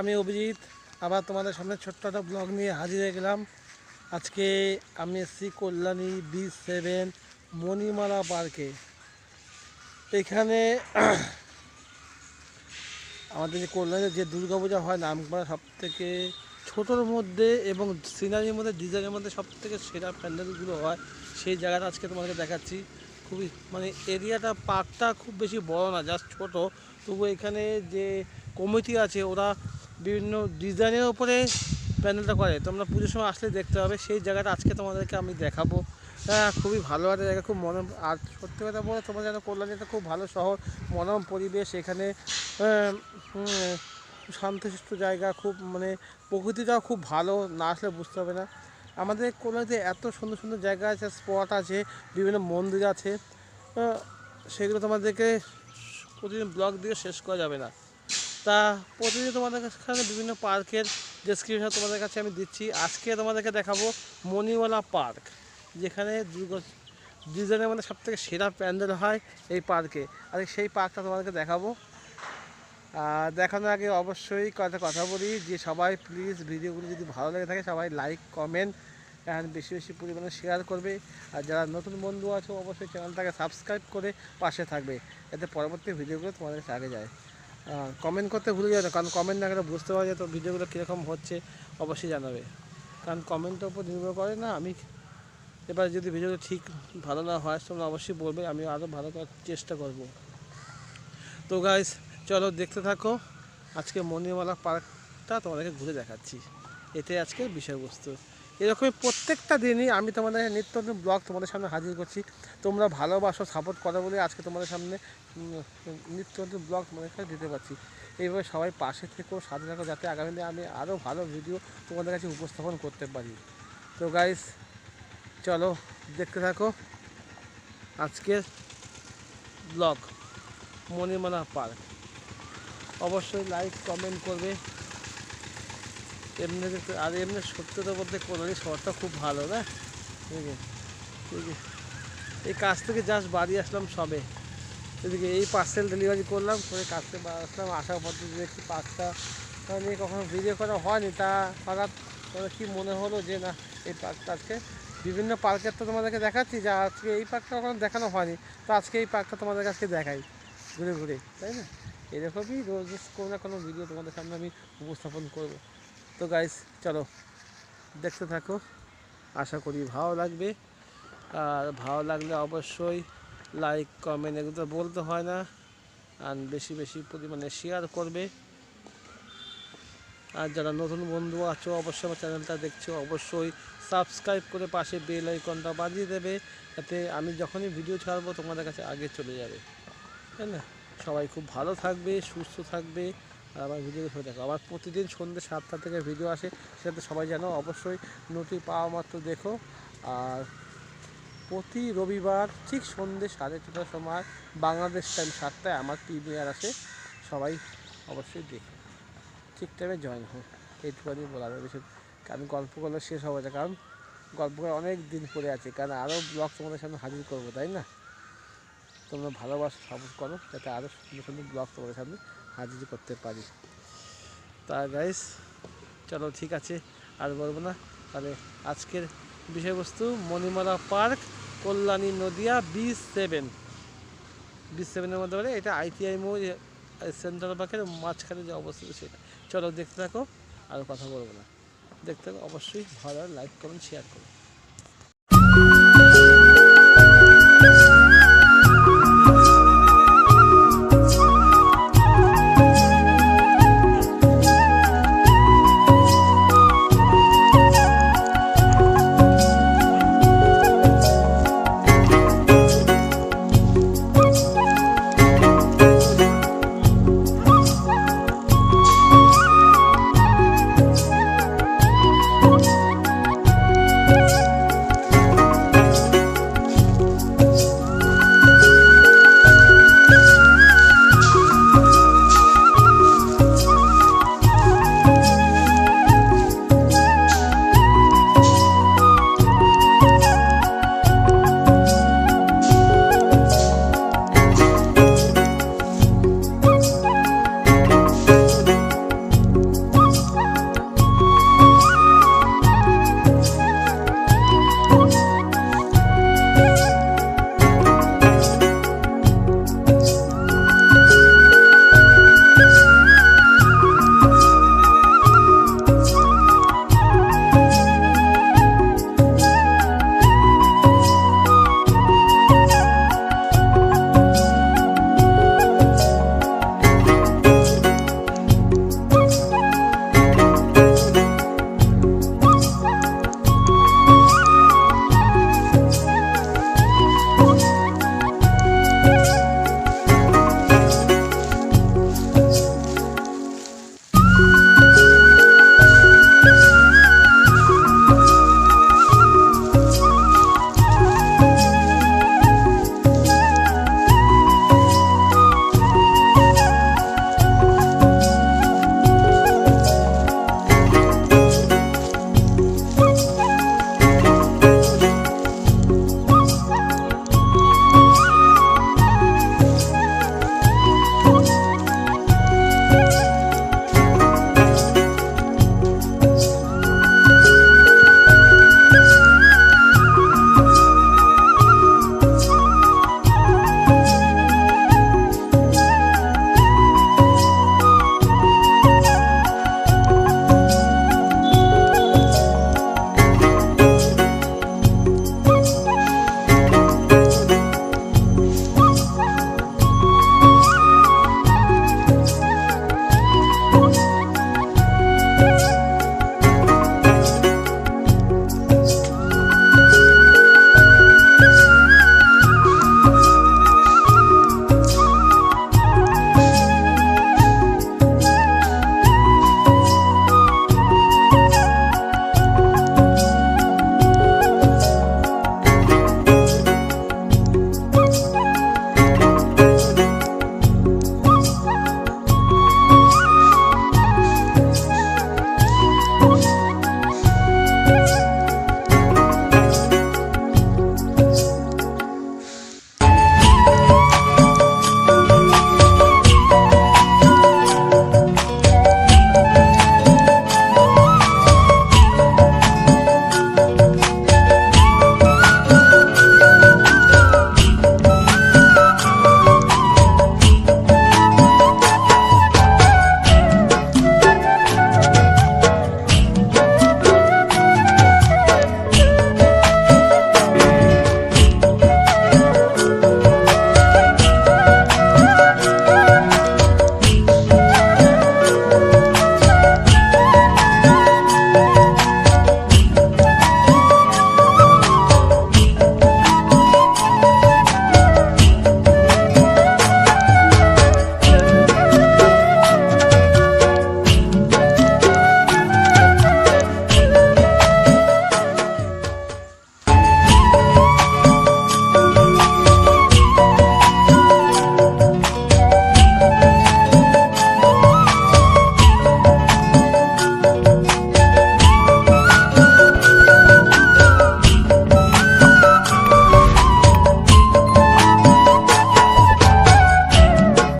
আমি অভিজিৎ, আবার তোমাদের সামনে ছোট্ট একটা ব্লগ নিয়ে হাজির হয়ে গেলাম। আজকে আমি এসেছি কল্যাণী বি সেভেন মণিমালা পার্কে এখানে আমাদের যে কল্যাণীতে যে দুর্গাপূজা হয় নামকরা সব থেকে ছোটোর মধ্যে এবং সিনারির মধ্যে, ডিজাইনের মধ্যে সব থেকে সেরা প্যান্ডেলগুলো হয়, সেই জায়গাটা আজকে তোমাদেরকে দেখাচ্ছি। খুবই মানে এরিয়াটা পার্কটা খুব বেশি বড় না জাস্ট ছোট। তবু এখানে যে কমিটি আছে, ওরা বিভিন্ন ডিজাইনের ওপরে প্যান্ডেলটা করে। তোমরা পুজোর সময় আসলে দেখতে হবে সেই জায়গাটা আজকে তোমাদেরকে আমি দেখাবো। হ্যাঁ খুবই ভালো একটা জায়গা খুব মনোরম। আর সত্যি কথা বলে তোমরা জানো কল্যাণী একটা খুব ভালো শহর মনোরম পরিবেশ এখানে। উম, শান্তশিষ্ট জায়গা খুব মানে প্রকৃতিটাও খুব ভালো না আসলে বুঝতে হবে না। আমাদের কল্যাণীতে এত সুন্দর সুন্দর জায়গা আছে স্পট আছে বিভিন্ন মন্দির আছে। সেগুলো তোমাদেরকে প্রতিদিন ব্লগ দিয়ে শেষ করা যাবে না। তা প্রতিদিন তোমাদের কাছে বিভিন্ন পার্কের ডেসক্রিপশন তোমাদের কাছে আমি দিচ্ছি। আজকে তোমাদেরকে দেখাবো মণিওয়ালা পার্ক, যেখানে দুর্গা ডিজাইনের মধ্যে সব থেকে সেরা প্যান্ডেল হয় এই পার্কে। আর সেই পার্কটা তোমাদেরকে দেখাবো। দেখানোর আগে অবশ্যই কয়েকটা কথা বলি যে সবাই প্লিজ ভিডিওগুলো যদি ভালো লেগে থাকে সবাই লাইক কমেন্ট অ্যান্ড বেশি বেশি পরিমাণে শেয়ার করবে। আর যারা নতুন বন্ধু আছে, অবশ্যই চ্যানেলটাকে সাবস্ক্রাইব করে পাশে থাকবে। এতে পরবর্তী ভিডিওগুলো তোমাদের আগে যায়। কমেন্ট করতে ভুলে যাবে না, কারণ কমেন্ট না করে বুঝতে পারা যায় তো ভিডিওগুলো কীরকম হচ্ছে অবশ্যই জানাবে। কারণ কমেন্টের উপর নির্ভর করে না আমি এবার যদি ভিডিওটা ঠিক ভালো না হয় তোমরা অবশ্যই বলবে আমি আরও ভালো করার চেষ্টা করব। তো গাইস চলো দেখতে থাকো আজকে মণিমালা পার্কটা তোমাদেরকে ঘুরে দেখাচ্ছি। এতে আজকে বিষয়বস্তু। এরকমই প্রত্যেকটা দিনই আমি তোমাদের নিত্য নতুন ব্লগ তোমাদের সামনে হাজির করছি। তোমরা ভালোবাসো সাপোর্ট করো বলে আজকে তোমাদের সামনে নিত্য নতুন ব্লগ তোমাদের কাছে দিতে পারছি। এইভাবে সবাই পাশে থেকেও সাথে থাকো, যাতে আগামী দিনে আমি আরও ভালো ভিডিও তোমাদের কাছে উপস্থাপন করতে পারি। তো গাইস চলো দেখতে থাকো আজকের ব্লগ মণিমালা পার্ক অবশ্যই লাইক কমেন্ট করবে। এমনি আর এমনি সত্যতা বলতে কলোনি শহরটা খুব ভালো, না? ঠিক আছে এই কাজ থেকে জাস্ট বাড়ি আসলাম সবে। এদিকে এই পার্সেল ডেলিভারি করলাম, করে কাজ থেকে বাড়ি আসলাম, আসার পর থেকে দেখছি পার্কটা নিয়ে কখনো ভিডিও করা হয়নি। তা হঠাৎ কি মনে হলো যে না, এই পার্কটা আজকে বিভিন্ন পার্কের তো তোমাদেরকে দেখাচ্ছি, যা আজকে এই পার্কটা কখনো দেখানো হয়নি। তো আজকে এই পার্কটা তোমাদের কাছে দেখাই, ঘুরে ঘুরে, তাই না? এরকমই রোজ কোনো না কোনো ভিডিও তোমাদের সামনে আমি উপস্থাপন করব। তো গাইস চলো, দেখতে থাকো। আশা করি ভালো লাগবে। আর ভালো লাগলে অবশ্যই লাইক কমেন্ট এগুলো বলতে হয় না। আর বেশি বেশি পরিমাণে শেয়ার করবে। আর যারা নতুন বন্ধু আছো, অবশ্যই আমার চ্যানেলটা দেখছ, অবশ্যই সাবস্ক্রাইব করে পাশে বেল আইকনটা বাজিয়ে দেবে। যাতে আমি যখনই ভিডিও ছাড়বো, তোমাদের কাছে আগে চলে যাবে। তাই না? সবাই খুব ভালো থাকবে, সুস্থ থাকবে। আর আমার ভিডিও দেখে দেখো। আবার প্রতিদিন সন্ধ্যে সাতটা থেকে ভিডিও আসে, সেটাতে সবাই জানো, অবশ্যই নোটি পাওয়া মাত্র দেখো। আর প্রতি রবিবার ঠিক সন্ধ্যে সাড়ে ছটার সময় বাংলাদেশ টাইম সাতটায় আমার প্রিমিয়ার আসে, সবাই অবশ্যই দেখো। ঠিক টাইমে জয়েন হোক এইটুকুনি বলা যাবে আমি গল্প করলে শেষ হবে না কারণ গল্প করে অনেক দিন পরে আছে, কারণ আরও ব্লগ তোমাদের সামনে হাজির করব, তাই না? তোমরা ভালোবাসা সাপোর্ট করো, যাতে আরও সুন্দর সুন্দর ব্লগ তোমাদের সামনে হাজির করতে পারি। তা গাইস চলো ঠিক আছে, আর বলব না। তাহলে আজকের বিষয়বস্তু Manimala park, Kalyani Nadia B seven B সেভেনের মধ্যে বলে এটা আইটিআই মোড় সেন্ট্রাল পার্কের মাঝখানে যে অবস্থিত সেটা। চলো দেখতে থাকো, আর কথা বলব না। দেখতে থাকো, অবশ্যই ভালো লাইক কমেন্ট শেয়ার করো।